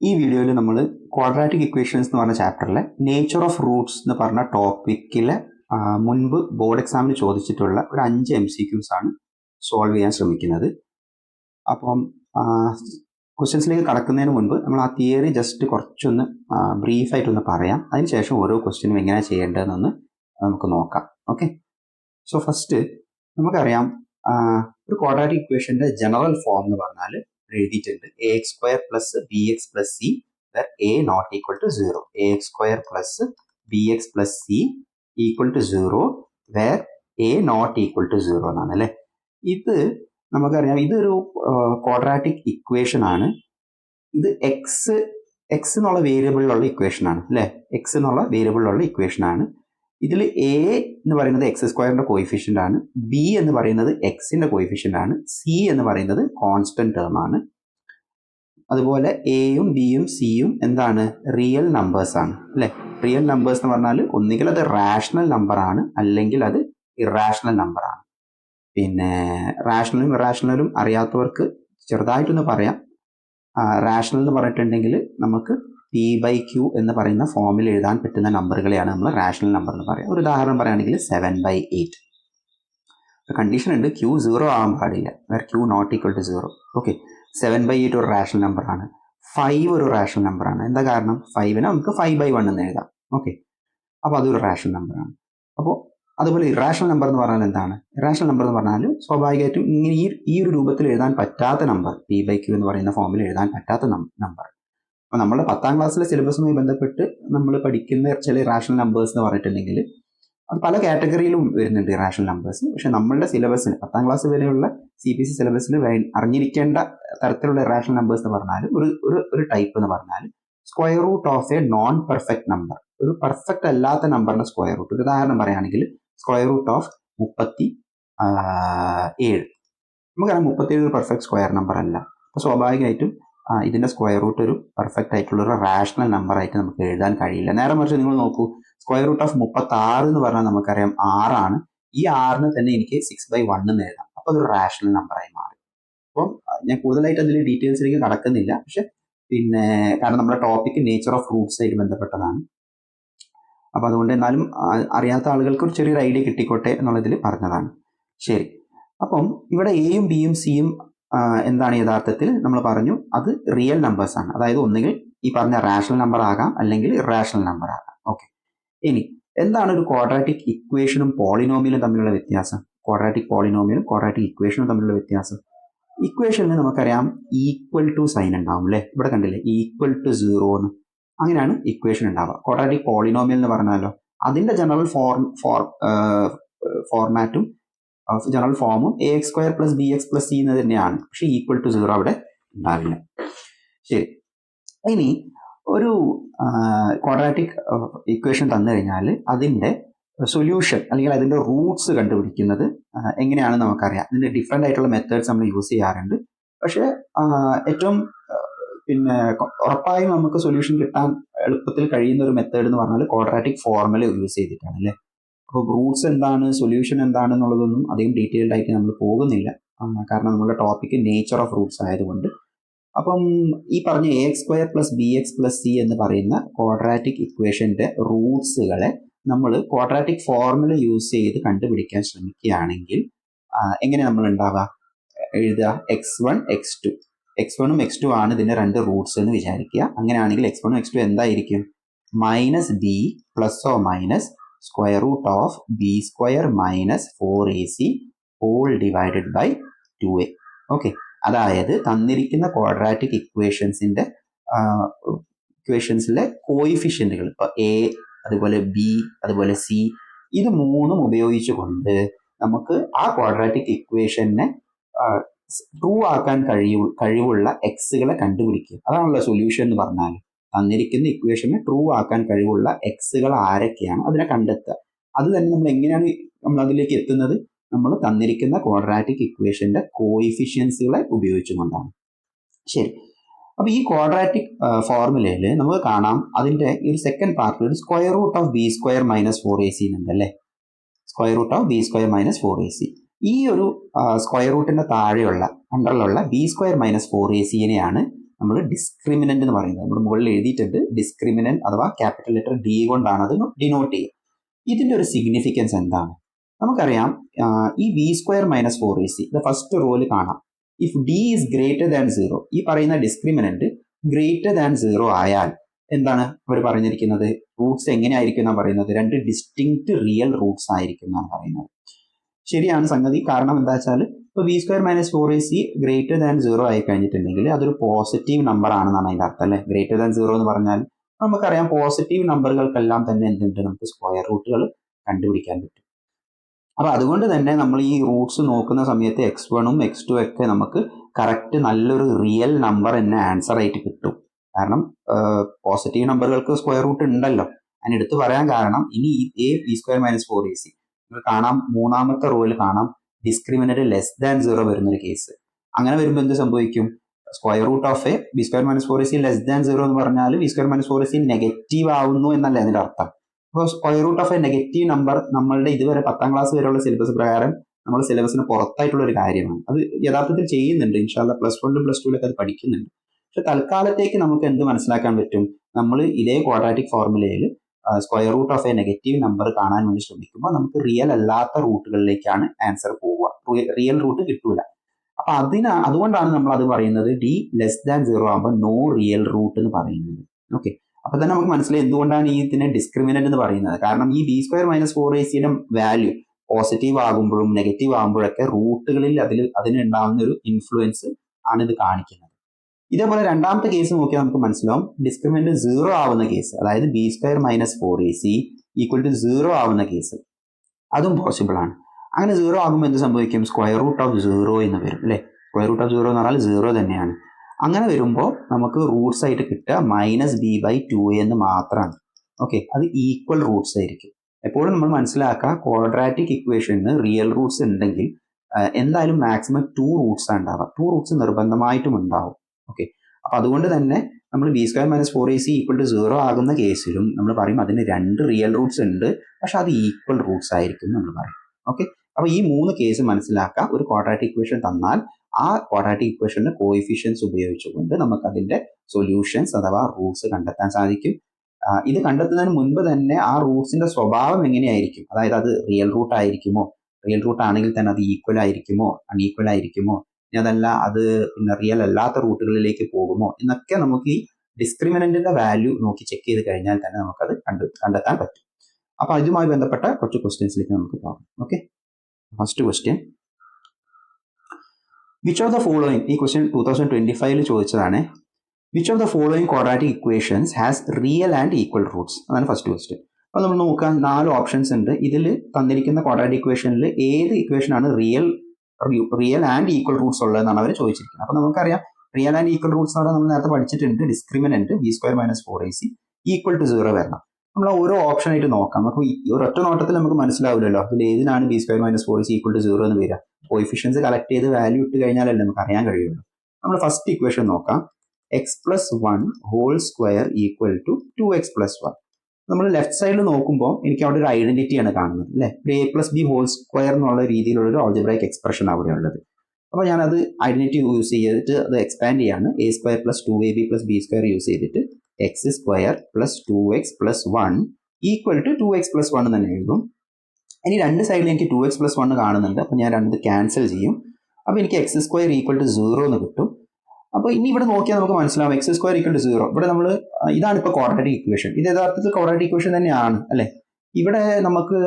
ഈ വീഡിയോയിൽ നമ്മൾ ക്വാഡ്രാറ്റിക് ഇക്വേഷൻസ് എന്ന് പറഞ്ഞ ചാപ്റ്ററിലെ നേച്ചർ ഓഫ് റൂട്ട്സ് എന്ന് പറഞ്ഞ ടോപ്പിക്കിലെ മുൻപ് ബോർഡ് എക്സാമിന് ചോദിച്ചിട്ടുള്ള ഒരു അഞ്ച് എം സി ക്യൂസ് ആണ് സോൾവ് ചെയ്യാൻ ശ്രമിക്കുന്നത്. അപ്പം ക്വസ്റ്റ്യൻസിലേക്ക് കടക്കുന്നതിന് മുൻപ് നമ്മൾ ആ തിയറി ജസ്റ്റ് കുറച്ചൊന്ന് ബ്രീഫായിട്ടൊന്ന് പറയാം. അതിനുശേഷം ഓരോ ക്വസ്റ്റ്യനും എങ്ങനെയാണ് ചെയ്യേണ്ടതെന്നൊന്ന് നമുക്ക് നോക്കാം. ഓക്കെ? സോ ഫസ്റ്റ് നമുക്കറിയാം ഒരു ക്വാഡ്രാറ്റിക് ഇക്വേഷന്റെ ജനറൽ ഫോം എന്ന് പറഞ്ഞാൽ എഴുതിയിട്ടുണ്ട്. A X square plus B X plus C A not equal to zero A X square plus B X plus C equal to zero where A not equal to zero എന്നാണ് അല്ലേ? ഇത് നമുക്കറിയാം ഇതൊരു quadratic equation ആണ്. ഇത് X X എന്നുള്ള വേരിയബിളിലുള്ള equation ആണ് അല്ലേ? എക്സ് എന്നുള്ള വേരിയബിളിലുള്ള ഇക്വേഷൻ ആണ്. ഇതിൽ എ എന്ന് പറയുന്നത് എക്സ് സ്ക്വയറിന്റെ കോയിഫിഷ്യന്റ് ആണ്. ബി എന്ന് പറയുന്നത് എക്സിന്റെ കോയിഫിഷ്യന്റ് ആണ്. സി എന്ന് പറയുന്നത് കോൺസ്റ്റന്റ് ടേം ആണ്. അതുപോലെ എയും ബിയും സിയും എന്താണ്? റിയൽ നമ്പേഴ്സ് ആണ്. അല്ലെ? റിയൽ നമ്പേഴ്സ് എന്ന് പറഞ്ഞാൽ ഒന്നുകിൽ അത് റാഷണൽ നമ്പർ ആണ് അല്ലെങ്കിൽ അത് ഇറാഷണൽ നമ്പർ ആണ്. പിന്നെ റാഷണലും ഇറാഷണലും അറിയാത്തവർക്ക് ചെറുതായിട്ടൊന്ന് പറയാം. റാഷണൽ എന്ന് പറഞ്ഞിട്ടുണ്ടെങ്കിൽ നമുക്ക് പി ബൈ ക്യൂ എന്ന് പറയുന്ന ഫോമിൽ എഴുതാൻ പറ്റുന്ന നമ്പറുകളെയാണ് നമ്മൾ റാഷണൽ നമ്പർ എന്ന് പറയുക ഒരു ഉദാഹരണം പറയുകയാണെങ്കിൽ സെവൻ ബൈ എയ്റ്റ് കണ്ടീഷൻ ഉണ്ട്. ക്യൂ സീറോ ആകാൻ പാടില്ല. Where Q not equal to zero okay seven by eight ഒരു റാഷണൽ നമ്പറാണ് ഫൈവ് ഒരു റാഷണൽ നമ്പറാണ് എന്താ കാരണം? ഫൈവിനെ നമുക്ക് ഫൈവ് ബൈ വൺ എന്ന് എഴുതാം. ഓക്കെ അപ്പോൾ അതൊരു റാഷണൽ നമ്പറാണ് അപ്പോൾ അതുപോലെ ഇറാഷണൽ നമ്പർ എന്ന് പറഞ്ഞാൽ എന്താണ്? ഇറാഷണൽ നമ്പർ എന്ന് പറഞ്ഞാൽ സ്വാഭാവികമായിട്ടും ഇങ്ങനെ ഈ ഈ ഒരു രൂപത്തിൽ എഴുതാൻ പറ്റാത്ത നമ്പർ പി ബൈ ക്യൂ എന്ന് പറയുന്ന ഫോമിൽ എഴുതാൻ പറ്റാത്ത നമ്പർ അപ്പോൾ നമ്മുടെ പത്താം ക്ലാസ്സിലെ സിലബസുമായി ബന്ധപ്പെട്ട് നമ്മൾ പഠിക്കുന്ന ചില ഇറാഷണൽ നമ്പേഴ്സ് എന്ന് പറഞ്ഞിട്ടുണ്ടെങ്കിൽ അത് പല കാറ്റഗറിയിലും വരുന്നുണ്ട് ഇറാഷണൽ നമ്പേഴ്സ് പക്ഷെ നമ്മളുടെ സിലബസിന് പത്താം ക്ലാസ് വരെയുള്ള സി ബി എസ് സി സിലബസിൽ അറിഞ്ഞിരിക്കേണ്ട തരത്തിലുള്ള ഇറാഷണൽ നമ്പേഴ്സ് എന്ന് പറഞ്ഞാൽ ഒരു ഒരു ഒരു ടൈപ്പ് എന്ന് പറഞ്ഞാൽ square root of a non perfect number ഒരു പെർഫെക്റ്റ് അല്ലാത്ത നമ്പറിന്റെ സ്ക്വയർ റൂട്ട് ഒരു ഉദാഹരണം പറയുകയാണെങ്കിൽ സ്ക്വയർ റൂട്ട് ഓഫ് മുപ്പത്തി ഏഴ്. നമുക്കറിയാം മുപ്പത്തിയേഴ് ഒരു പെർഫെക്റ്റ് സ്ക്വയർ നമ്പർ അല്ല. അപ്പോൾ സ്വാഭാവികമായിട്ടും ആ, ഇതിന്റെ സ്ക്വയർ റൂട്ട് ഒരു പെർഫെക്റ്റ് ആയിട്ടുള്ള ഒരു റാഷണൽ നമ്പർ ആയിട്ട് നമുക്ക് എഴുതാൻ കഴിയില്ല. നേരെ മറിച്ച് നിങ്ങൾ നോക്കൂ സ്ക്വയർ റൂട്ട് ഓഫ് മുപ്പത്തി ആറ് എന്ന് പറഞ്ഞാൽ നമുക്കറിയാം ആറാണ് ഈ ആറിന് തന്നെ എനിക്ക് സിക്സ് ബൈ വൺ എന്ന് എഴുതാം. അപ്പോൾ അതൊരു റാഷണൽ നമ്പറായി മാറി. അപ്പം ഞാൻ കൂടുതലായിട്ട് അതിൽ ഡീറ്റെയിൽസിലേക്ക് കടക്കുന്നില്ല. പക്ഷെ പിന്നെ കാരണം നമ്മുടെ ടോപ്പിക് നേച്ചർ ഓഫ് ഫ്രൂട്ട്സ് ആയിട്ട് ബന്ധപ്പെട്ടതാണ്. അപ്പോൾ അതുകൊണ്ട് എന്നാലും അറിയാത്ത ആളുകൾക്ക് ഒരു ചെറിയൊരു ഐഡിയ കിട്ടിക്കോട്ടെ എന്നുള്ളതിൽ പറഞ്ഞതാണ്. ശരി. അപ്പം ഇവിടെ എയും ബിയും സിയും എന്താണ് യഥാർത്ഥത്തിൽ നമ്മൾ പറഞ്ഞു? അത് റിയൽ നമ്പേഴ്സ് ആണ്. അതായത് ഒന്നുകിൽ ഈ പറഞ്ഞ റാഷണൽ നമ്പർ ആകാം അല്ലെങ്കിൽ ഇറാഷണൽ നമ്പർ ആകാം. ഓക്കെ ഇനി എന്താണ് ഒരു ക്വാഡ്രാറ്റിക് ഇക്വേഷനും പോളിനോമിയലും തമ്മിലുള്ള വ്യത്യാസം? ക്വാഡ്രാറ്റിക് പോളിനോമിയലും ക്വാഡ്രാറ്റിക് ഇക്വേഷനും തമ്മിലുള്ള വ്യത്യാസം. ഇക്വേഷനിൽ നമുക്കറിയാം ഈക്വൽ ടു സൈൻ ഉണ്ടാവും അല്ലേ? ഇവിടെ കണ്ടില്ലേ? ഈക്വൽ ടു സീറോ എന്ന്. അങ്ങനെയാണ് ഇക്വേഷൻ ഉണ്ടാവുക. ക്വാഡ്രാറ്റിക് പോളിനോമിയൽ എന്ന് പറഞ്ഞാലോ? അതിന്റെ ജനറൽ ഫോർം ഫോർ ഫോർമാറ്റും ജനറൽ ഫോമും A X square plus B X plus C എന്ന് തന്നെയാണ്. പക്ഷെ ഈക്വൽ ടു സീറോ അവിടെ ഉണ്ടാവില്ല. ശരി. ഇനി ഒരു ക്വാഡ്രാറ്റിക് ഇക്വേഷൻ തന്നു കഴിഞ്ഞാൽ അതിന്റെ സൊല്യൂഷൻ അല്ലെങ്കിൽ അതിന്റെ റൂട്ട്സ് കണ്ടുപിടിക്കുന്നത് എങ്ങനെയാണെന്ന് നമുക്കറിയാം. ഇതിന്റെ ഡിഫറെന്റ് ആയിട്ടുള്ള മെത്തേഡ്സ് നമ്മൾ യൂസ് ചെയ്യാറുണ്ട്. പക്ഷെ ഏറ്റവും പിന്നെ ഉറപ്പായും നമുക്ക് സൊല്യൂഷൻ കിട്ടാൻ എളുപ്പത്തിൽ കഴിയുന്ന ഒരു മെത്തേഡ് എന്ന് പറഞ്ഞാൽ ക്വാഡ്രാറ്റിക് ഫോർമുല യൂസ് ചെയ്തിട്ടാണ് അല്ലേ? അപ്പോൾ റൂട്ട്സ് എന്താണ് സൊല്യൂഷൻ എന്താണ് എന്നുള്ളതൊന്നും അധികം ഡീറ്റെയിൽഡ് ആയിട്ട് നമ്മൾ പോകുന്നില്ല. കാരണം നമ്മുടെ ടോപ്പിക് നേച്ചർ ഓഫ് റൂട്ട്സ് ആയതുകൊണ്ട്. അപ്പം ഈ പറഞ്ഞ A X square plus B X plus C എന്ന് പറയുന്ന ക്വാഡ്രാറ്റിക് ഇക്വേഷന്റെ റൂട്ട്സുകളെ നമ്മൾ ക്വാഡ്രാറ്റിക് ഫോർമുല യൂസ് ചെയ്ത് കണ്ടുപിടിക്കാൻ ശ്രമിക്കുകയാണെങ്കിൽ എങ്ങനെ നമ്മൾ ഉണ്ടാവുക? എഴുതുക X one X two X വണ്ണും എക്സ് ടു ആണ് ഇതിന്റെ രണ്ട് റൂട്ട്സ് എന്ന് വിചാരിക്കുക. അങ്ങനെയാണെങ്കിൽ എക്സ് വണ്ണും എക്സ് ടു എന്തായിരിക്കും? Minus B plus or minus square root of B square minus four A C whole divided by two A okay അതായത് തന്നിരിക്കുന്ന ക്വാഡ്രാറ്റിക് ഇക്വേഷൻസിന്റെ ഇക്വേഷൻസിലെ കോയിഫിഷ്യന്റുകൾ ഇപ്പൊ എ അതുപോലെ ബി അതുപോലെ സി ഇത് മൂന്നും ഉപയോഗിച്ചുകൊണ്ട് നമുക്ക് ആ ക്വാഡ്രാറ്റിക് ഇക്വേഷനെ ട്രൂ ആക്കാൻ കഴിയു കഴിവുള്ള എക്സുകളെ കണ്ടുപിടിക്കുക. അതാണല്ലോ സൊല്യൂഷൻ എന്ന് പറഞ്ഞാൽ തന്നിരിക്കുന്ന ഇക്വേഷനെ ട്രൂ ആക്കാൻ കഴിവുള്ള എക്സുകൾ ആരൊക്കെയാണ് അതിനെ കണ്ടെത്തുക. അത് തന്നെ നമ്മൾ എങ്ങനെയാണ് നമ്മൾ അതിലേക്ക് എത്തുന്നത്? നമ്മൾ തന്നിരിക്കുന്ന ക്വാഡ്രാറ്റിക് ഇക്വേഷന്റെ കോയിഫിഷ്യൻസുകളെ ഉപയോഗിച്ചുകൊണ്ടാണ്. ശരി. അപ്പോൾ ഈ ക്വാഡ്രാറ്റിക് ഫോർമുലയിൽ നമുക്ക് കാണാം. അതിന്റെ ഈ ഒരു സെക്കൻഡ് പാർട്ടിൽ ഒരു square root of B square minus four A C എന്നുണ്ട് അല്ലേ? Square root of B square minus four A C ഈ ഒരു സ്ക്വയർ റൂട്ടിന്റെ താഴെയുള്ള അണ്ടറിലുള്ള B square minus four A സിനെയാണ് നമ്മൾ ഡിസ്ക്രിമിനന്റ് എന്ന് പറയുന്നത്. നമ്മൾ മുകളിൽ എഴുതിയിട്ടുണ്ട് ഡിസ്ക്രിമിനന്റ് അഥവാ ക്യാപിറ്റൽ ലെറ്റർ ഡി കൊണ്ടാണ് അത് ഡിനോട്ട് ചെയ്യുക. ഇതിന്റെ ഒരു സിഗ്നിഫിക്കൻസ് എന്താണ്? നമുക്കറിയാം ഈ B square minus four A C ഇത് ഫസ്റ്റ് റോയിൽ കാണാം. If D is greater than zero ഈ പറയുന്ന ഡിസ്ക്രിമിനന്റ് ഗ്രേറ്റർ ദാൻ സീറോ ആയാൽ എന്താണ് അവർ പറഞ്ഞിരിക്കുന്നത്? റൂട്ട്സ് എങ്ങനെയായിരിക്കും എന്നാണ് പറയുന്നത്? രണ്ട് ഡിസ്റ്റിങ്ക്റ്റ് റിയൽ റൂട്ട്സ് ആയിരിക്കും എന്നാണ് പറയുന്നത്. ശരിയാണ് സംഗതി. കാരണം എന്താ വെച്ചാൽ ഇപ്പോൾ B square minus four A C greater than zero ആയി കഴിഞ്ഞിട്ടുണ്ടെങ്കിൽ അതൊരു പോസിറ്റീവ് നമ്പർ ആണെന്നാണ് അതിന്റെ അർത്ഥം അല്ലേ? ഗ്രേറ്റർ ദാൻ സീറോ എന്ന് പറഞ്ഞാൽ നമുക്കറിയാം പോസിറ്റീവ് നമ്പറുകൾക്കെല്ലാം തന്നെ എന്തുണ്ട്? നമുക്ക് സ്ക്വയർ റൂട്ടുകൾ കണ്ടുപിടിക്കാൻ പറ്റും. അപ്പോൾ അതുകൊണ്ട് തന്നെ നമ്മൾ ഈ റൂട്ട്സ് നോക്കുന്ന സമയത്ത് എക്സ് വണ്ണും എക്സ് ടു ഒക്കെ നമുക്ക് കറക്റ്റ് നല്ലൊരു റിയൽ നമ്പർ തന്നെ ആൻസർ ആയിട്ട് കിട്ടും. കാരണം പോസിറ്റീവ് നമ്പറുകൾക്ക് സ്ക്വയർ റൂട്ട് ഉണ്ടല്ലോ. അതിന് എടുത്ത് പറയാൻ കാരണം ഇനി A B square minus four A C നിങ്ങൾ കാണാം മൂന്നാമത്തെ റോയിൽ കാണാം. ഡിസ്ക്രിമിനന്റ് ലെസ് ദാൻ സീറോ വരുന്നൊരു കേസ് അങ്ങനെ വരുമ്പോൾ എന്ത് സംഭവിക്കും? Square root of A B square minus four C less than zero എന്ന് പറഞ്ഞാൽ B square minus four C negative ആവുന്നു എന്നല്ല അതിന്റെ അർത്ഥം. അപ്പോൾ square root of a negative number നമ്മളുടെ ഇതുവരെ പത്താം ക്ലാസ് വരെയുള്ള സിലബസ് പ്രകാരം നമ്മൾ സിലബസിന് പുറത്തായിട്ടുള്ള ഒരു കാര്യമാണ്. അത് യഥാർത്ഥത്തിൽ ചെയ്യുന്നുണ്ട്. ഇൻഷാല്ല പ്ലസ് വണ്ണിലും പ്ലസ് ടുവിലൊക്കെ അത് പഠിക്കുന്നുണ്ട്. പക്ഷെ തൽക്കാലത്തേക്ക് നമുക്ക് എന്ത് മനസ്സിലാക്കാൻ പറ്റും? നമ്മൾ ഇതേ ക്വാഡ്രാറ്റിക് ഫോർമുലയിൽ square root of a negative number കാണാൻ വേണ്ടി ശ്രമിക്കുമ്പോൾ നമുക്ക് റിയൽ അല്ലാത്ത റൂട്ടുകളിലേക്കാണ് ആൻസർ പോവുക. റിയൽ റൂട്ട് കിട്ടൂല. അപ്പൊ അതിന് അതുകൊണ്ടാണ് നമ്മൾ അത് പറയുന്നത് ഡി ലെസ് ദാൻ സീറോ ആകുമ്പോൾ നോ റിയൽ റൂട്ട് എന്ന് പറയുന്നത്. ഓക്കെ അപ്പൊ തന്നെ നമുക്ക് മനസ്സിലായി എന്തുകൊണ്ടാണ് ഈ ഇതിനെ ഡിസ്ക്രിമിനന്റ് എന്ന് പറയുന്നത്. കാരണം ഈ B square minus four A സിയുടെ വാല്യൂ പോസിറ്റീവ് ആകുമ്പോഴും നെഗറ്റീവ് ആകുമ്പോഴൊക്കെ റൂട്ടുകളിൽ അതിൽ അതിനുണ്ടാകുന്ന ഒരു ഇൻഫ്ലുവൻസ് ആണ് ഇത് കാണിക്കുന്നത്. ഇതേപോലെ രണ്ടാമത്തെ കേസ് നോക്കിയാൽ നമുക്ക് മനസ്സിലാവും. ഡിസ്ക്രിമിനന്റ് സീറോ ആവുന്ന കേസ് അതായത് B square minus four A C equal to zero ആവുന്ന കേസ് അതും പോസിബിൾ ആണ്. അങ്ങനെ സീറോ ആകുമ്പോൾ എന്ത് സംഭവിക്കും? സ്ക്വയർ റൂട്ട് ഓഫ് സീറോ എന്ന് വരും അല്ലേ? സ്ക്വയർ റൂട്ട് ഓഫ് സീറോ എന്ന് പറഞ്ഞാൽ സീറോ തന്നെയാണ്. അങ്ങനെ വരുമ്പോൾ നമുക്ക് റൂട്ട്സ് ആയിട്ട് കിട്ടുക മൈനസ് ബി ബൈ ടു എന്ന് മാത്രമാണ്. ഓക്കെ അത് ഈക്വൽ റൂട്ട്സ് ആയിരിക്കും. എപ്പോഴും നമ്മൾ മനസ്സിലാക്കുക ക്വാഡ്രാറ്റിക് ഇക്വേഷന് റിയൽ റൂട്ട്സ് ഉണ്ടെങ്കിൽ എന്തായാലും മാക്സിമം ടു റൂട്ട്സ് ഉണ്ടാവുക. ടു റൂട്ട്സ് നിർബന്ധമായിട്ടും ഉണ്ടാവും. ഓക്കെ അപ്പൊ അതുകൊണ്ട് തന്നെ നമ്മൾ B square minus four A C equal to zero ആകുന്ന കേസിലും നമ്മൾ പറയും അതിന് രണ്ട് റിയൽ റൂട്ട്സ് ഉണ്ട്. പക്ഷെ അത് ഈക്വൽ റൂട്ട്സ് ആയിരിക്കും നമ്മൾ പറയും. ഓക്കെ അപ്പോൾ ഈ മൂന്ന് കേസ് മനസ്സിലാക്കുക ഒരു ക്വാഡ്രാറ്റിക് ഇക്വേഷൻ തന്നാൽ ആ ക്വാഡ്രാറ്റിക് ഇക്വേഷന്റെ കോയിഫിഷ്യൻസ് ഉപയോഗിച്ചുകൊണ്ട് നമുക്ക് അതിന്റെ സൊല്യൂഷൻസ് അഥവാ റൂട്ട്സ് കണ്ടെത്താൻ സാധിക്കും. ഇത് കണ്ടെത്തുന്നതിന് മുൻപ് തന്നെ ആ റൂട്ട്സിന്റെ സ്വഭാവം എങ്ങനെയായിരിക്കും? അതായത് അത് റിയൽ റൂട്ട് ആയിരിക്കുമോ? റിയൽ റൂട്ട് ആണെങ്കിൽ തന്നെ അത് ഈക്വൽ ആയിരിക്കുമോ? അൺഈക്വൽ ആയിരിക്കുമോ? ഇനി അതല്ല അത് പിന്നെ റിയൽ അല്ലാത്ത റൂട്ടുകളിലേക്ക് പോകുമോ എന്നൊക്കെ നമുക്ക് ഈ ഡിസ്ക്രിമിനന്റിന്റെ വാല്യൂ നോക്കി ചെക്ക് ചെയ്ത് കഴിഞ്ഞാൽ തന്നെ നമുക്കത് കണ്ടു കണ്ടെത്താൻ പറ്റും. അപ്പൊ ഇതുമായി ബന്ധപ്പെട്ട കുറച്ച് ക്വസ്റ്റ്യൻസിലേക്ക് നമുക്ക് പോകാം. Okay first question which of the following ഈ ക്വസ്റ്റ്യൻ ടൂ തൗസൻഡ് ട്വന്റി ഫൈവിൽ ചോദിച്ചതാണ്. Which of the following quadratic equations has real and equal roots അതാണ് ഫസ്റ്റ് ക്വസ്റ്റ്യൻ അപ്പോൾ നമ്മൾ നോക്കാം നാല് ഓപ്ഷൻസ് ഉണ്ട്. ഇതിൽ തന്നിരിക്കുന്ന ക്വാഡ്രാറ്റിക് ഇക്വേഷനിൽ ഏത് ഇക്വേഷനാണ് real real and equal roots ഉള്ളതെന്നാണ് അവർ ചോദിച്ചിരിക്കുന്നത്. അപ്പോൾ നമുക്കറിയാം റിയൽ ആൻഡ് ഈക്വൽ റൂട്ട്സ് ആണ് നമ്മൾ നേരത്തെ പഠിച്ചിട്ടുണ്ട് discriminant b square minus four a c equal to zero വരണം. നമ്മൾ ഓരോ ഓപ്ഷൻ ആയിട്ട് നോക്കാം. നമുക്ക് ഒരൊറ്റ നോട്ടത്തിൽ നമുക്ക് മനസ്സിലാവില്ലല്ലോ. അതിൽ ഏതിനാണ് b square minus four c equal to zero എന്ന് വരിക? കോയിഫിഷ്യൻസ് കളക്ട് ചെയ്ത് വാല്യൂ ഇട്ട് കഴിഞ്ഞാലല്ലേ നമുക്ക് അറിയാൻ കഴിയുള്ളൂ. നമ്മൾ ഫസ്റ്റ് ഇക്വേഷൻ നോക്കാം. X plus one whole square equal to two x plus one നമ്മൾ ലെഫ്റ്റ് സൈഡിൽ നോക്കുമ്പോൾ എനിക്ക് അവിടെ ഒരു ഐഡന്റിറ്റിയാണ് കാണുന്നത് അല്ലേ? A plus b whole square എന്നുള്ള രീതിയിലുള്ള ഒരു ഓൾജിബ്രൈക്ക് എക്സ്പ്രഷൻ അവിടെ ഉള്ളത്. അപ്പോൾ ഞാനത് ഐഡന്റിറ്റി യൂസ് ചെയ്തിട്ട് അത് എക്സ്പാൻഡ് ചെയ്യാണ്. A square plus two a b plus b square use ചെയ്തിട്ട് x square plus two x plus one equal to two x plus one തന്നെ എഴുതും. ഇനി രണ്ട് സൈഡിൽ എനിക്ക് ടു എക്സ് പ്ലസ് വൺ കാണുന്നുണ്ട്. അപ്പോൾ ഞാൻ രണ്ട് ക്യാൻസൽ ചെയ്യും. അപ്പോൾ എനിക്ക് x square equal to zero എന്ന് കിട്ടും. അപ്പോൾ ഇനി ഇവിടെ നോക്കിയാൽ നമുക്ക് മനസ്സിലാവും. X square equal to zero ഇവിടെ നമ്മൾ ഇതാണ് ഇപ്പോൾ ക്വാഡ്രാറ്റിക് ഇക്വേഷൻ ഇത് യഥാർത്ഥത്തിൽ ക്വാഡ്രാറ്റിക് ഇക്വേഷൻ തന്നെയാണ് അല്ലേ? ഇവിടെ നമുക്ക്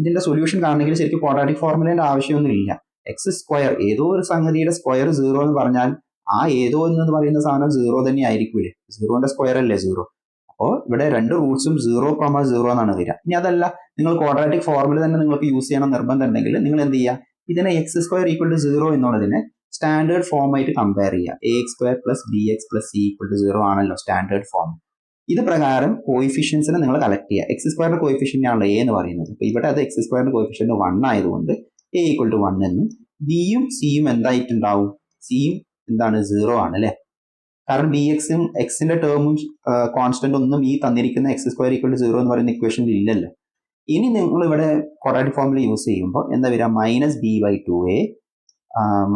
ഇതിന്റെ സൊല്യൂഷൻ കാണണമെങ്കിൽ ശരിക്കും ക്വാഡ്രാറ്റിക് ഫോർമുലേന്റെ ആവശ്യമൊന്നും ഇല്ല. എക്സ് സ്ക്വയർ ഏതോ ഒരു സംഗതിയുടെ സ്ക്വയർ സീറോ എന്ന് പറഞ്ഞാൽ ആ ഏതോ എന്ന് പറയുന്ന സാധനം സീറോ തന്നെ ആയിരിക്കൂലേ. സീറോന്റെ സ്ക്വയർ അല്ലേ സീറോ അപ്പോൾ ഇവിടെ രണ്ട് റൂട്ട്സും സീറോ കോമ സീറോ എന്നാണ് വരിക. ഇനി അതല്ല നിങ്ങൾ ക്വാഡ്രാറ്റിക് ഫോർമുല തന്നെ നിങ്ങൾക്ക് യൂസ് ചെയ്യണം നിർബന്ധം ഉണ്ടെങ്കിൽ നിങ്ങൾ എന്ത് ചെയ്യുക? ഇതിനെ x square equal to zero എന്നുള്ളതിനെ സ്റ്റാൻഡേർഡ് ഫോമായിട്ട് കമ്പയർ ചെയ്യുക a x square plus b x plus c equal to zero ആണല്ലോ സ്റ്റാൻഡേർഡ് ഫോം ഇത് പ്രകാരം കോയിഫിഷ്യൻസിനെ നിങ്ങൾ കളക്ട് ചെയ്യുക എക്സ് സ്ക്വയറിന്റെ കോയിഫിഷ്യൻ ആണല്ലോ എ എന്ന് പറയുന്നത്. അപ്പോൾ ഇവിടെ അത് എക്സ് സ്ക്വയറിന്റെ കോയിഫിഷ്യന്റ് വൺ ആയതുകൊണ്ട് എ ഈക്വൽ ടു വൺ എന്നും ബിയും സിയും എന്തായിട്ടുണ്ടാവും? സിയും എന്താണ്? സീറോ ആണ് അല്ലേ? കാരണം ബി എക്സും എക്സിന്റെ ടേമും കോൺസ്റ്റന്റ് ഒന്നും ഈ തന്നിരിക്കുന്ന x square equal to zero എന്ന് പറയുന്ന ഇക്വേഷനിൽ ഇല്ലല്ലോ. ഇനി നിങ്ങൾ ഇവിടെ ക്വാഡ്രാറ്റിക് ഫോമിൽ യൂസ് ചെയ്യുമ്പോൾ എന്താ വരിക? Minus b by two a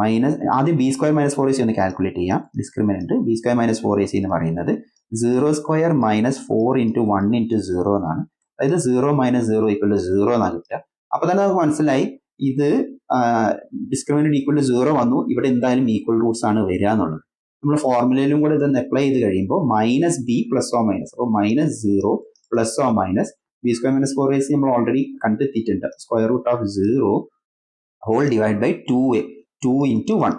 minus ആദ്യം b square minus four a c ഒന്ന് കാൽക്കുലേറ്റ് ചെയ്യാം. Discriminant b square minus four a c എന്ന് പറയുന്നത് zero square minus four into one into zero എന്നാണ്. അതായത് zero minus zero equal to zero എന്നാണ് കിട്ടുക. അപ്പൊ തന്നെ നമുക്ക് മനസ്സിലായി ഇത് ഡിസ്ക്രിമിനന്റ് ഈക്വൽ ടു സീറോ വന്നു. ഇവിടെ എന്തായാലും ഈക്വൽ റൂട്ട്സ് ആണ് വരിക എന്നുള്ളത്. നമ്മൾ ഫോർമുലയിലും കൂടെ ഇതൊന്ന് അപ്ലൈ ചെയ്ത് കഴിയുമ്പോൾ minus b plus or minus അപ്പോൾ minus zero plus or minus b square minus four a c നമ്മൾ ഓൾറെഡി കണ്ടെത്തിയിട്ടുണ്ട്. Square root of zero whole divide by two a two into one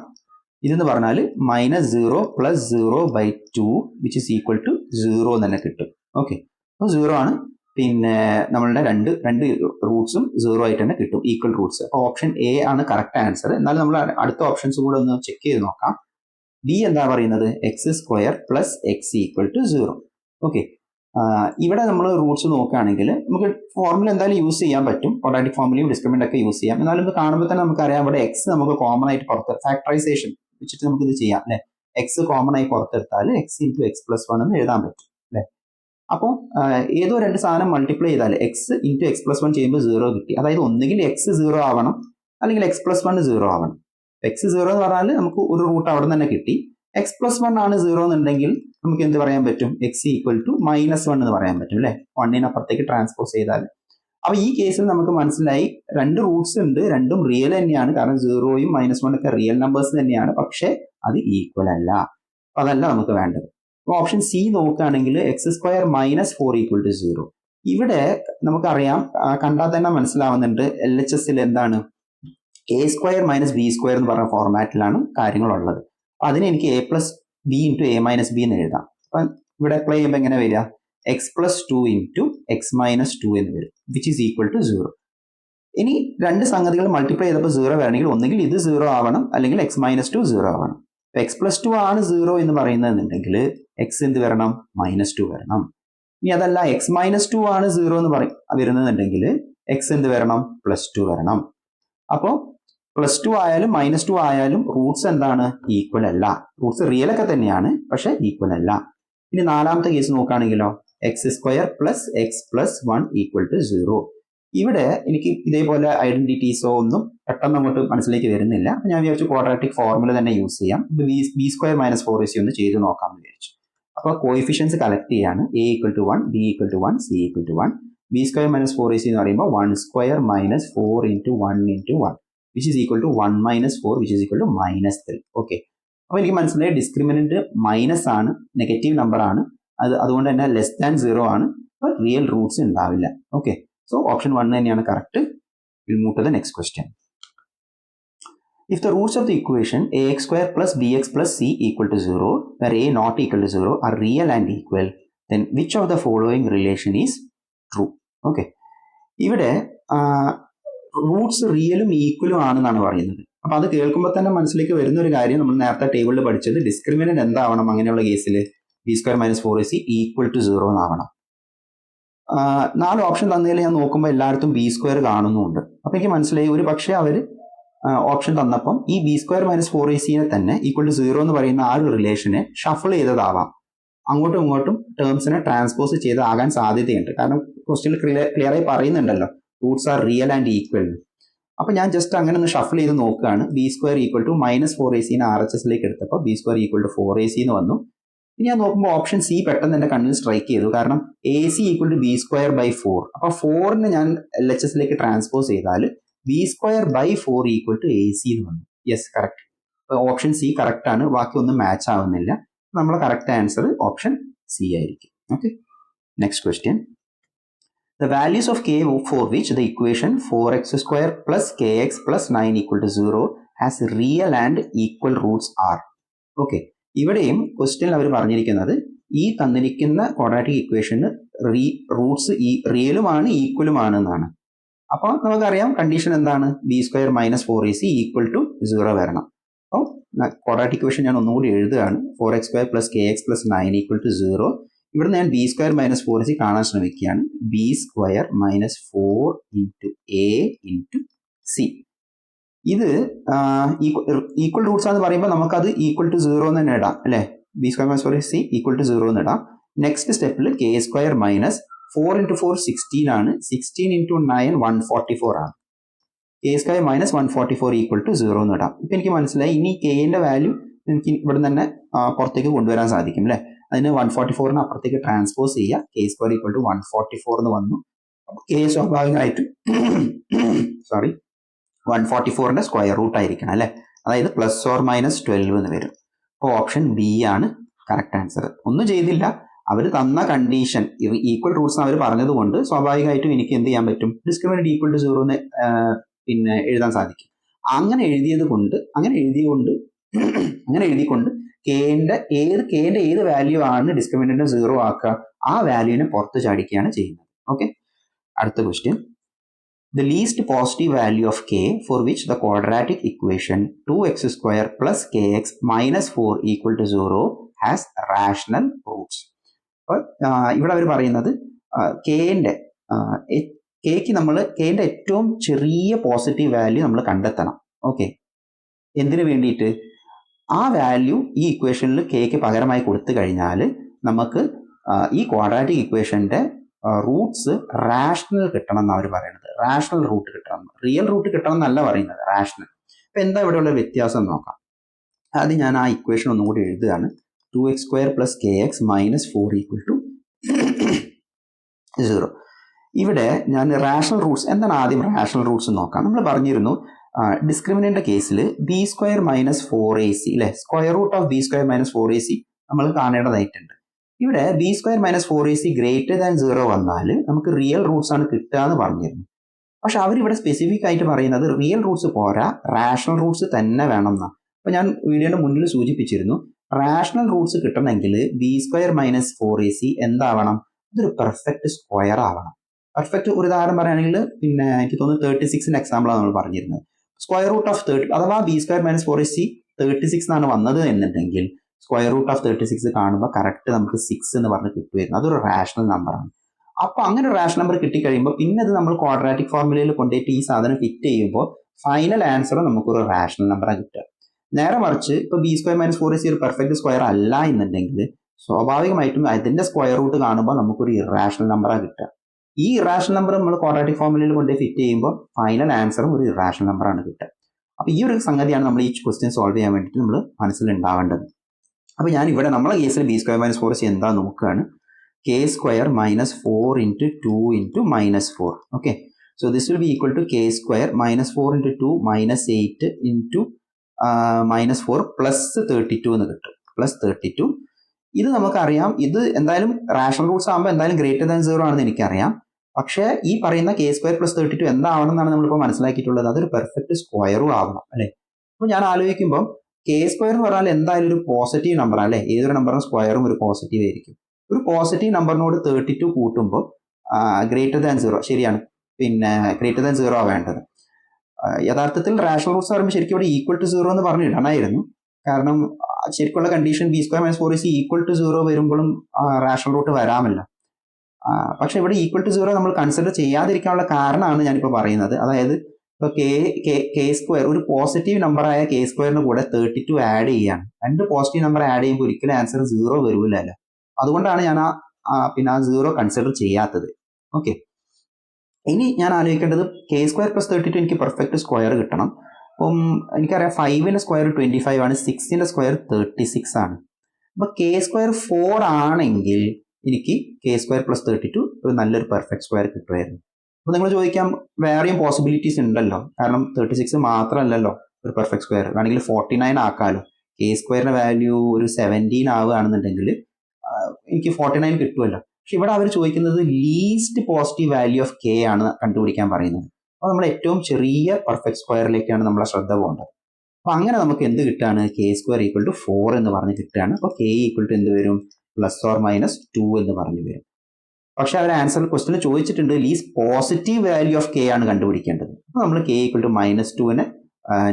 ഇതെന്ന് പറഞ്ഞാൽ minus zero plus zero by two which is equal to zero തന്നെ കിട്ടും. Okay അപ്പോൾ zero ആണ്. പിന്നെ നമ്മളുടെ രണ്ട് രണ്ട് റൂട്ട്സും സീറോ ആയിട്ട് തന്നെ കിട്ടും. ഈക്വൽ റൂട്ട്സ് അപ്പോൾ ഓപ്ഷൻ എ ആണ് കറക്റ്റ് ആൻസർ എന്നാലും നമ്മൾ അടുത്ത ഓപ്ഷൻസ് കൂടെ ഒന്ന് ചെക്ക് ചെയ്ത് നോക്കാം. ബി എന്താ പറയുന്നത്? X square plus x equal to zero okay ഇവിടെ നമ്മൾ റൂട്ട്സ് നോക്കുകയാണെങ്കിൽ നമുക്ക് ഫോർമുല എന്തായാലും യൂസ് ചെയ്യാൻ പറ്റും. ക്വാഡ്രാറ്റിക് ഫോർമുലയും ഡിസ്ക്രിമിനന്റ് ഒക്കെ യൂസ് ചെയ്യാം. എന്നാലും ഇത് കാണുമ്പോൾ തന്നെ നമുക്കറിയാം ഇവിടെ എക്സ് നമുക്ക് കോമൺ ആയിട്ട് പുറത്ത് ഫാക്ടറൈസേഷൻ വെച്ചിട്ട് നമുക്ക് ഇത് ചെയ്യാം അല്ലെ? എക്സ് കോമൺ ആയി പുറത്തെടുത്താൽ x into x plus one എന്ന് എഴുതാൻ പറ്റും അല്ലെ? അപ്പോൾ ഏതോ രണ്ട് സാധനം മൾട്ടിപ്ലൈ ചെയ്താൽ x into x plus one ചെയ്യുമ്പോൾ സീറോ കിട്ടി. അതായത് ഒന്നുകിൽ എക്സ് സീറോ ആവണം അല്ലെങ്കിൽ എക്സ് പ്ലസ് വൺ സീറോ ആവണം. എക്സ് സീറോ എന്ന് പറഞ്ഞാൽ നമുക്ക് ഒരു റൂട്ട് അവിടെ നിന്ന് തന്നെ കിട്ടി. എക്സ് പ്ലസ് വൺ ആണ് സീറോ എന്നുണ്ടെങ്കിൽ നമുക്ക് എന്ത് പറയാൻ പറ്റും? X equal to minus one എന്ന് പറയാൻ പറ്റും അല്ലെ? വണ്ണിനപ്പുറത്തേക്ക് ട്രാൻസ്പോസ് ചെയ്താൽ. അപ്പൊ ഈ കേസിൽ നമുക്ക് മനസ്സിലായി രണ്ട് റൂട്ട്സ് ഉണ്ട് രണ്ടും റിയൽ തന്നെയാണ്. കാരണം സീറോയും മൈനസ് വൺ ഒക്കെ റിയൽ നമ്പേഴ്സ് തന്നെയാണ്. പക്ഷേ അത് ഈക്വൽ അല്ല. അപ്പൊ അതല്ല നമുക്ക് വേണ്ടത്. അപ്പൊ ഓപ്ഷൻ സി നോക്കുകയാണെങ്കിൽ x square minus four equal to zero ഇവിടെ നമുക്കറിയാം കണ്ടാൽ തന്നെ മനസ്സിലാവുന്നുണ്ട് എൽ എച്ച് എസിൽ എന്താണ്? A square minus b square എന്ന് പറഞ്ഞ ഫോർമാറ്റിലാണ് കാര്യങ്ങളുള്ളത്. അതിന് എനിക്ക് a plus b into a minus b എന്ന് എഴുതാം. അപ്പൊ ഇവിടെ അപ്ലൈ ചെയ്യുമ്പോൾ എങ്ങനെ വരിക? X plus two into x minus two എന്ന് വരും which is equal to zero ഇനി രണ്ട് സംഗതികൾ മൾട്ടിപ്ലൈ ചെയ്തപ്പോൾ സീറോ വരണമെങ്കിൽ ഒന്നുകിൽ ഇത് സീറോ ആവണം അല്ലെങ്കിൽ എക്സ് മൈനസ് ടു സീറോ ആവണം. എക്സ് പ്ലസ് ടു ആണ് സീറോ എന്ന് പറയുന്നതെന്നുണ്ടെങ്കിൽ എക്സ് എന്ത് വരണം? മൈനസ് ടു വരണം. ഇനി അതല്ല എക്സ് മൈനസ് ടു ആണ് സീറോ എന്ന് പറയും വരുന്നതെന്നുണ്ടെങ്കിൽ എക്സ് എന്ത് വരണം? പ്ലസ് ടു വരണം. അപ്പോൾ പ്ലസ് ടു ആയാലും മൈനസ് ടു ആയാലും റൂട്ട്സ് എന്താണ്? ഈക്വൽ അല്ല. റൂട്ട്സ് റിയൽ ഒക്കെ തന്നെയാണ് പക്ഷെ ഈക്വൽ അല്ല. ഇനി നാലാമത്തെ case നോക്കുകയാണെങ്കിലോ x square plus x plus one equal to zero ഇവിടെ എനിക്ക് ഇതേപോലെ ഐഡന്റിറ്റീസോ ഒന്നും പെട്ടെന്ന് അങ്ങോട്ട് മനസ്സിലേക്ക് വരുന്നില്ല. അപ്പൊ ഞാൻ വിചാരിച്ചു ക്വാഡ്രാറ്റിക് ഫോർമുല തന്നെ യൂസ് ചെയ്യാം. B square minus four ac ഒന്ന് ചെയ്ത് നോക്കാമെന്ന് വിചാരിച്ചു. അപ്പോൾ കോയിഫിഷ്യൻസ് കളക്ട് ചെയ്യാണ്. A equal to one b equal to one c equal to one b square minus four a c എന്ന് പറയുമ്പോൾ one square minus four into one into one which is equal to one minus four which is equal to minus three okay അപ്പോൾ എനിക്ക് മനസ്സിലായി discriminant minus ആണ് negative number ആണ്. അത് അതുകൊണ്ട് തന്നെ ലെസ് ദാൻ സീറോ ആണ്. അപ്പോൾ റിയൽ റൂട്ട്സ് ഉണ്ടാവില്ല. ഓക്കെ സോ ഓപ്ഷൻ വൺ തന്നെയാണ് correct will move to the next question If the roots of the equation ax square plus bx plus c equal to 0, where a not equal to 0 are real and equal, then which of the following relation is true? Okay. ഇവിടെ roots റിയലും ഈക്വലും ആണെന്നാണ് പറയുന്നത്. അപ്പൊ അത് കേൾക്കുമ്പോൾ തന്നെ മനസ്സിലേക്ക് വരുന്ന ഒരു കാര്യം നമ്മൾ നേരത്തെ ടേബിളിൽ പഠിച്ചത് ഡിസ്ക്രിമിനന്റ് എന്താവണം അങ്ങനെയുള്ള കേസിൽ b square minus four c equal to zero എന്നാവണം. നാല് ഓപ്ഷൻ തന്നതിൽ ഞാൻ നോക്കുമ്പോൾ എല്ലായിടത്തും ബി സ്ക്വയർ കാണുന്നുമുണ്ട് അപ്പൊ എനിക്ക് മനസ്സിലായി ഒരു പക്ഷേ അവർ ഓപ്ഷൻ തന്നപ്പം ഈ b square minus four a സിനെ തന്നെ ഈക്വൽ ടു സീറോ എന്ന് പറയുന്ന ആ ഒരു റിലേഷനെ ഷഫിൾ ചെയ്തതാവാം. അങ്ങോട്ടും ഇങ്ങോട്ടും ടേംസിനെ ട്രാൻസ്പോസ് ചെയ്താകാൻ സാധ്യതയുണ്ട്. കാരണം ക്വസ്റ്റ്യൻ ക്ലിയർ ക്ലിയറായി പറയുന്നുണ്ടല്ലോ. Roots are real and equal അപ്പൊ ഞാൻ ജസ്റ്റ് അങ്ങനെ ഒന്ന് ഷഫിൾ ചെയ്ത് നോക്കുകയാണ്. B square equal to minus four a സിനെ R H എസിലേക്ക് എടുത്തപ്പോൾ b square equal to four a c എന്ന് വന്നു. ഇനി ഞാൻ നോക്കുമ്പോൾ ഓപ്ഷൻ സി പെട്ടെന്ന് എന്റെ കണ്ണിൽ സ്ട്രൈക്ക് ചെയ്തു. കാരണം a c equal to b square by four അപ്പൊ ഫോറിന് ഞാൻ എൽ എച്ച് എസിലേക്ക് ട്രാൻസ്പോസ് ചെയ്താൽ b square by four equal to a c എന്ന് വന്നു. Yes correct option c correct ആണ്. ബാക്കി ഒന്നും മാച്ച് ആവുന്നില്ല. നമ്മളെ കറക്റ്റ് ആൻസർ ഓപ്ഷൻ സി ആയിരിക്കും. Okay next question The values of k for which the equation 4x square plus kx plus 9 equal to 0 has real and equal roots are. Okay ഇവിടെയും question അവർ പറഞ്ഞിരിക്കുന്നത് ഈ തന്നിരിക്കുന്ന quadratic ഇക്വേഷന് re Roots ഈ റിയലുമാണ് ഈക്വലുമാണ് എന്നാണ്. അപ്പോൾ നമുക്കറിയാം കണ്ടീഷൻ എന്താണ്? B square minus four a c equal to zero വരണം. അപ്പോൾ ക്വാഡ്രാറ്റിക് ഇക്വേഷൻ ഞാൻ ഒന്നുകൂടി എഴുതുകയാണ്. Four x square plus k x plus nine equal to zero ഇവിടെ ഞാൻ ബി സ്ക്വയർ മൈനസ് ഫോർ വെച്ച് കാണാൻ ശ്രമിക്കുകയാണ്. B square minus four into a into c ഇത് ഈക്വൽ റൂട്ട്സ് ആണെന്ന് പറയുമ്പോൾ നമുക്കത് ഈക്വൽ ടു സീറോ എന്ന് തന്നെ ഇടാം അല്ലേ? B square minus four c equal to zero എന്ന് ഇടാം. നെക്സ്റ്റ് സ്റ്റെപ്പിൽ k square minus four into four sixteen ആണ്. Sixteen into nine one forty four ആണ്. K square minus one forty four equal to zero എന്ന് ഇടാം. ഇപ്പം എനിക്ക് മനസ്സിലായി ഇനി കെന്റെ വാല്യൂ എനിക്ക് ഇവിടെ തന്നെ പുറത്തേക്ക് കൊണ്ടുവരാൻ സാധിക്കും അല്ലേ? അതിന് വൺ ഫോർട്ടി ഫോറിന് അപ്പുറത്തേക്ക് ട്രാൻസ്പോസ് ചെയ്യുക. K square equal to one forty four എന്ന് വന്നു. അപ്പോൾ കെ സ്വാഭാവികമായിട്ടും സോറി വൺ ഫോർട്ടി ഫോറിന്റെ സ്ക്വയർ റൂട്ട് ആയിരിക്കണം അല്ലേ? അതായത് പ്ലസ് ഓർ മൈനസ് ട്വൽവ് എന്ന് വരും. അപ്പോൾ ഓപ്ഷൻ ബി ആണ് കറക്റ്റ് ആൻസർ ഒന്നും ചെയ്തില്ല. അവർ തന്ന കണ്ടീഷൻ ഈക്വൽ റൂട്ട്സ് അവർ പറഞ്ഞതുകൊണ്ട് സ്വാഭാവികമായിട്ടും എനിക്ക് എന്ത് ചെയ്യാൻ പറ്റും? ഡിസ്ക്രിമിനേറ്റ് ഈക്വൽ ടു സീറോ എന്ന് പിന്നെ എഴുതാൻ സാധിക്കും. അങ്ങനെ എഴുതിയത് കൊണ്ട് അങ്ങനെ എഴുതിയ കൊണ്ട് അങ്ങനെ എഴുതിക്കൊണ്ട് കെന്റെ ഏത് കെന്റെ ഏത് വാല്യൂ ആണ് ഡിസ്ക്രിമിനന്റ് സീറോ ആക്കുക ആ വാല്യൂവിനെ പുറത്ത് ചാടിക്കുകയാണ് ചെയ്യുന്നത്. ഓക്കെ അടുത്ത question the least positive value of k for which the quadratic equation two x square plus k x minus four equal to zero has rational roots അപ്പോൾ ഇവിടെ അവർ പറയുന്നത് കെന്റെ കെക്ക് നമ്മൾ കെന്റെ ഏറ്റവും ചെറിയ പോസിറ്റീവ് വാല്യൂ നമ്മൾ കണ്ടെത്തണം. ഓക്കെ എന്തിനു വേണ്ടിയിട്ട്? ആ വാല്യൂ ഈ ഇക്വേഷനിൽ കെക്ക് പകരമായി കൊടുത്തു കഴിഞ്ഞാൽ നമുക്ക് ഈ ക്വാഡ്രാറ്റിക് ഇക്വേഷന്റെ റൂട്ട്സ് റാഷണൽ കിട്ടണം എന്നാണ് അവർ പറയുന്നത്. റാഷണൽ റൂട്ട് കിട്ടണം. റിയൽ റൂട്ട് കിട്ടണം എന്നല്ല പറയുന്നത്. റാഷണൽ അപ്പം എന്താ ഇവിടെയുള്ള വ്യത്യാസം നോക്കാം. അത് ഞാൻ ആ ഇക്വേഷൻ ഒന്നും കൂടി എഴുതുകയാണ്. Two x square plus k x minus four equal to zero ഇവിടെ ഞാൻ റാഷണൽ റൂട്ട്സ് എന്താണ് ആദ്യം റാഷണൽ റൂട്ട്സ് നോക്കാം? നമ്മൾ പറഞ്ഞിരുന്നു ഡിസ്ക്രിമിനന്റ് കേസിൽ b square minus four a c അല്ലെ square root of b square minus four a c നമ്മൾ കാണേണ്ടതായിട്ടുണ്ട്. ഇവിടെ b square minus four a c greater than zero വന്നാൽ നമുക്ക് റിയൽ റൂട്ട്സ് ആണ് കിട്ടുക എന്ന് പറഞ്ഞിരുന്നു. പക്ഷെ അവരിവിടെ സ്പെസിഫിക് ആയിട്ട് പറയുന്നത് റിയൽ റൂട്ട്സ് പോരാ റാഷണൽ റൂട്ട്സ് തന്നെ വേണം എന്നാ അപ്പൊ ഞാൻ വീഡിയോയുടെ മുന്നിൽ സൂചിപ്പിച്ചിരുന്നു റാഷണൽ റൂട്ട്സ് കിട്ടണമെങ്കിൽ b square minus four a c എന്താവണം? അതൊരു പെർഫെക്റ്റ് സ്ക്വയർ ആവണം. പെർഫെക്റ്റ് ഒരു ഉദാഹരണം പറയുകയാണെങ്കിൽ പിന്നെ എനിക്ക് തോന്നുന്നു തേർട്ടി സിക്സിന്റെ എക്സാമ്പിളാണ് നമ്മൾ പറഞ്ഞിരുന്നത്. സ്ക്വയർ റൂട്ട് ഓഫ് തേർട്ടി അഥവാ b square minus four a c thirty six എന്നാണ് വന്നത് എന്നുണ്ടെങ്കിൽ square root of thirty six കാണുമ്പോൾ കറക്റ്റ് നമുക്ക് സിക്സ് എന്ന് പറഞ്ഞ് കിട്ടുമായിരുന്നു അതൊരു റാഷണൽ നമ്പറാണ് അപ്പോൾ അങ്ങനെ ഒരു റാഷണൽ നമ്പർ കിട്ടിക്കഴിയുമ്പോൾ പിന്നെ അത് നമ്മൾ ക്വാഡ്രാറ്റിക് ഫോർമുലയിൽ കൊണ്ടുപോയിട്ട് ഈ സാധനം ഫിറ്റ് ചെയ്യുമ്പോൾ ഫൈനൽ ആൻസർ നമുക്കൊരു റാഷണൽ നമ്പറാണ് കിട്ടുക. നേരെ മറിച്ച് ഇപ്പൊ b square minus four ac ഒരു പെർഫെക്റ്റ് സ്ക്വയർ അല്ല എന്നുണ്ടെങ്കിൽ സ്വാഭാവികമായിട്ടും അതിന്റെ സ്ക്വയർ റൂട്ട് കാണുമ്പോൾ നമുക്കൊരു ഇറാഷണൽ നമ്പറാണ് കിട്ടുക. ഈ ഇറാഷണൽ നമ്പർ നമ്മൾ ക്വാഡ്രാറ്റിക് ഫോർമുലയിൽ കൊണ്ടുപോയി ഫിറ്റ് ചെയ്യുമ്പോൾ ഫൈനൽ ആൻസറും ഒരു ഇറാഷണൽ നമ്പറാണ് കിട്ടുക. അപ്പൊ ഈ ഒരു സംഗതിയാണ് നമ്മൾ ഈ ക്വസ്റ്റ്യൻ സോൾവ് ചെയ്യാൻ വേണ്ടിയിട്ട് നമ്മൾ മനസ്സിലുണ്ടാവേണ്ടത് അപ്പോൾ ഞാൻ ഇവിടെ നമ്മളെ കേസിൽ ബി സ്ക്വയർ മൈനസ് ഫോർ എന്താ നോക്കുകയാണ്? K square minus four into two into minus four okay so this will be equal to k square minus four into two minus eight into minus four plus thirty two എന്ന് കിട്ടും. Plus thirty to ഇത് നമുക്കറിയാം. ഇത് എന്തായാലും rational Roots ആകുമ്പോൾ എന്തായാലും greater than zero ആണെന്ന് എനിക്കറിയാം. പക്ഷേ ഈ പറയുന്ന k square plus thirty two എന്താവണം എന്നാണ് നമ്മളിപ്പോൾ മനസ്സിലാക്കിയിട്ടുള്ളത്. അതൊരു പെർഫെക്റ്റ് സ്ക്വയറും ആവണം അല്ലേ? അപ്പോൾ ഞാൻ ആലോചിക്കുമ്പോൾ കെ സ്ക്വയർ എന്ന് പറഞ്ഞാൽ എന്തായാലും ഒരു പോസിറ്റീവ് നമ്പർ അല്ലേ? ഏതൊരു നമ്പറും സ്ക്വയറും ഒരു പോസിറ്റീവ് ആയിരിക്കും. ഒരു പോസിറ്റീവ് നമ്പറിനോട് തേർട്ടി ടു കൂട്ടുമ്പോൾ ഗ്രേറ്റർ ദാൻ സീറോ ശരിയാണ്. പിന്നെ ഗ്രേറ്റർ ദാൻ സീറോ വേണ്ടത്. യഥാർത്ഥത്തിൽ റാഷണൽ റൂട്ട്സ് പറയുമ്പോൾ ശരിക്കും ഇവിടെ ഈക്വൽ ടു സീറോ എന്ന് പറഞ്ഞു ഇടണമായിരുന്നു കാരണം ശരിക്കുള്ള condition B square minus four is equal to zero വരുമ്പോഴും റാഷണൽ റൂട്ട് വരാമല്ലോ. പക്ഷെ ഇവിടെ ഈക്വൽ ടു സീറോ നമ്മൾ കൺസിഡർ ചെയ്യാതിരിക്കാനുള്ള കാരണമാണ് ഞാനിപ്പോൾ പറയുന്നത്. അതായത് ഇപ്പോൾ കെ കെ കെ സ്ക്വയർ ഒരു പോസിറ്റീവ് നമ്പറായ കെ സ്ക്വയറിന് കൂടെ തേർട്ടി ടു ആഡ് ചെയ്യാണ്. രണ്ട് പോസിറ്റീവ് നമ്പർ ആഡ് ചെയ്യുമ്പോൾ ഒരിക്കലും ആൻസർ സീറോ വരില്ലല്ലോ അതുകൊണ്ടാണ് ഞാൻ ആ പിന്നെ ആ സീറോ കൺസിഡർ ചെയ്യാത്തത്. ഓക്കെ ഇനി ഞാൻ ആലോചിക്കേണ്ടത് K square plus thirty two എനിക്ക് പെർഫെക്റ്റ് സ്ക്വയർ കിട്ടണം. അപ്പം എനിക്കറിയാം ഫൈവിന്റെ സ്ക്വയർ ട്വന്റി ഫൈവ് ആണ് സിക്സിന്റെ സ്ക്വയർ തേർട്ടി സിക്സ് ആണ്. അപ്പോൾ കെ സ്ക്വയർ ഫോർ ആണെങ്കിൽ എനിക്ക് K square plus thirty two ഒരു നല്ലൊരു പെർഫെക്റ്റ് സ്ക്വയർ കിട്ടുമായിരുന്നു. അപ്പോൾ നിങ്ങൾ ചോദിക്കാം വേറെയും പോസിബിലിറ്റീസ് ഉണ്ടല്ലോ. കാരണം തേർട്ടി സിക്സ് മാത്രമല്ലല്ലോ ഒരു പെർഫെക്റ്റ് സ്ക്വയർ വേണമെങ്കിൽ ഫോർട്ടി നയൻ ആക്കാമല്ലോ കെ സ്ക്വയറിന്റെ വാല്യൂ ഒരു സെവന്റീൻ ആവുകയാണെന്നുണ്ടെങ്കിൽ എനിക്ക് ഫോർട്ടി നയൻ കിട്ടുമല്ലോ. പക്ഷെ ഇവിടെ അവർ ചോദിക്കുന്നത് least positive value of K ആണ് കണ്ടുപിടിക്കാൻ പറയുന്നത്. അപ്പോൾ നമ്മൾ ഏറ്റവും ചെറിയ പെർഫെക്റ്റ് സ്ക്വയറിലേക്കാണ് നമ്മളെ ശ്രദ്ധ പോകേണ്ടത്. അപ്പൊ അങ്ങനെ നമുക്ക് എന്ത് കിട്ടുകയാണ് K square equal to four എന്ന് പറഞ്ഞ് കിട്ടുകയാണ്. അപ്പോൾ കെ ഈക്വൽ ടു എന്ത് വരും? പ്ലസ് ഓർ മൈനസ് ടു എന്ന് പറഞ്ഞു വരും. പക്ഷെ അവർ ആൻസർ ക്വസ്റ്റിന് ചോദിച്ചിട്ടുണ്ട് least positive value of K ആണ് കണ്ടുപിടിക്കേണ്ടത്. അപ്പോൾ നമ്മൾ കെ ഈക്വൽ ടു മൈനസ് ടുവിനെ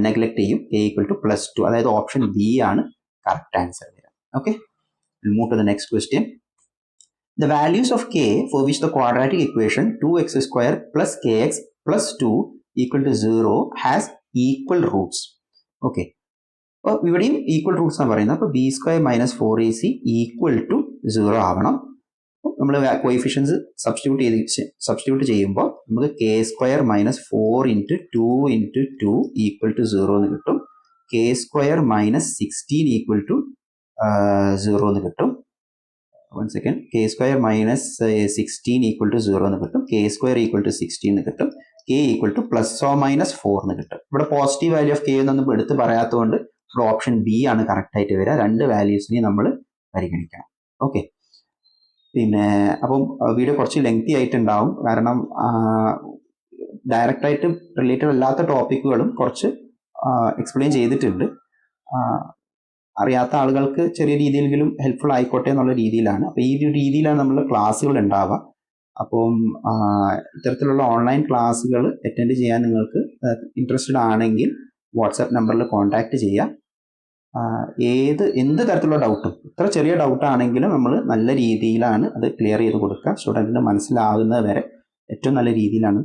നെഗ്ലക്ട് ചെയ്യും. K equal to plus two അതായത് ഓപ്ഷൻ ബി ആണ് കറക്റ്റ് ആൻസർ വരിക. Okay move to the next question The values of k for which the quadratic equation 2x square plus kx plus 2 equal to 0 has equal roots. Okay. അപ്പോൾ ഇവിടെയും equal Roots ആണ് പറയുന്നത്. അപ്പോൾ B square minus four A C equal to zero ആവണം നമ്മൾ coefficients substitute ചെയ്ത് substitute ചെയ്യുമ്പോൾ നമുക്ക് K square minus four into two into two equal to zero എന്ന് കിട്ടും. K square minus sixteen equal to zero എന്ന് കിട്ടും. One second K square minus sixteen equal to zero എന്ന് കിട്ടും. K square equal to sixteen എന്ന് കിട്ടും. K equal to plus or minus four എന്ന് കിട്ടും. ഇവിടെ പോസിറ്റീവ് വാല്യൂ ഓഫ് കെ എന്നൊന്നും എടുത്ത് പറയാത്തതുകൊണ്ട് ഇവിടെ ഓപ്ഷൻ ബി ആണ് കറക്റ്റ് ആയിട്ട് വരിക. രണ്ട് വാല്യൂസിനെ നമ്മൾ പരിഗണിക്കണം. ഓക്കെ പിന്നെ അപ്പം വീഡിയോ കുറച്ച് ലെങ്തി ആയിട്ടുണ്ടാവും. കാരണം ഡയറക്റ്റ് ആയിട്ട് റിലേറ്റഡ് അല്ലാത്ത ടോപ്പിക്കുകളും കുറച്ച് എക്സ്പ്ലെയിൻ ചെയ്തിട്ടുണ്ട്. അറിയാത്ത ആളുകൾക്ക് ചെറിയ രീതിയിലെങ്കിലും ഹെൽപ്ഫുൾ ആയിക്കോട്ടെ എന്നുള്ള രീതിയിലാണ്. അപ്പോൾ ഈ ഒരു രീതിയിലാണ് നമ്മൾ ക്ലാസ്സുകൾ ഉണ്ടാവുക. അപ്പം ഇത്തരത്തിലുള്ള ഓൺലൈൻ ക്ലാസ്സുകൾ അറ്റൻഡ് ചെയ്യാൻ നിങ്ങൾക്ക് ഇൻട്രസ്റ്റഡ് ആണെങ്കിൽ വാട്സാപ്പ് നമ്പറിൽ കോൺടാക്റ്റ് ചെയ്യാം ആ, ഏത് എന്ത് തരത്തിലുള്ള ഡൗട്ടും ഇത്ര ചെറിയ ഡൗട്ട് ആണെങ്കിലും നമ്മൾ നല്ല രീതിയിലാണ് അത് ക്ലിയർ ചെയ്ത് കൊടുക്കുക. സ്റ്റുഡന്റിന് മനസ്സിലാകുന്നത് വരെ ഏറ്റവും നല്ല രീതിയിലാണ്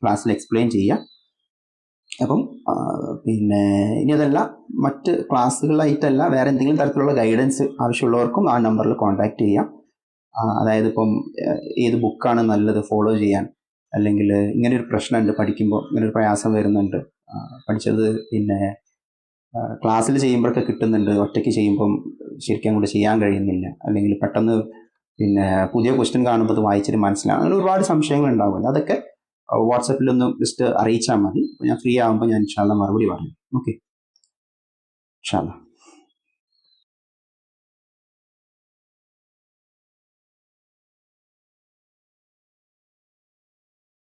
ക്ലാസ്സിൽ എക്സ്പ്ലെയിൻ ചെയ്യുക. അപ്പം പിന്നെ ഇനി അതല്ല മറ്റ് ക്ലാസ്സുകളായിട്ടല്ല വേറെ എന്തെങ്കിലും തരത്തിലുള്ള ഗൈഡൻസ് ആവശ്യമുള്ളവർക്കും ആ നമ്പറിൽ കോൺടാക്റ്റ് ചെയ്യാം. അതായത് ഇപ്പം ഏത് ബുക്കാണ് നല്ലത് ഫോളോ ചെയ്യാൻ? അല്ലെങ്കിൽ ഇങ്ങനെ ഒരു പ്രശ്നമുണ്ട് പഠിക്കുമ്പോൾ ഇങ്ങനെ ഒരു പ്രയാസം വരുന്നുണ്ട്. പഠിച്ചത് പിന്നെ ക്ലാസ്സിൽ ചെയ്യുമ്പോഴൊക്കെ കിട്ടുന്നുണ്ട്. ഒറ്റയ്ക്ക് ചെയ്യുമ്പം ശരിക്കും അങ്ങോട്ട് ചെയ്യാൻ കഴിയുന്നില്ല. അല്ലെങ്കിൽ പെട്ടെന്ന് പിന്നെ പുതിയ ക്വസ്റ്റ്യൻ കാണുമ്പോൾ അത് വായിച്ചിട്ട് മനസ്സിലാവും അങ്ങനെ ഒരുപാട് സംശയങ്ങൾ ഉണ്ടാവുമല്ലോ. അതൊക്കെ വാട്സപ്പിലൊന്ന് ജസ്റ്റ് അറിയിച്ചാൽ മതി. ഞാൻ ഫ്രീ ആകുമ്പോൾ ഞാൻ ഇൻഷാല്ല മറുപടി പറയും. ഓക്കെ ഇൻഷാല്ല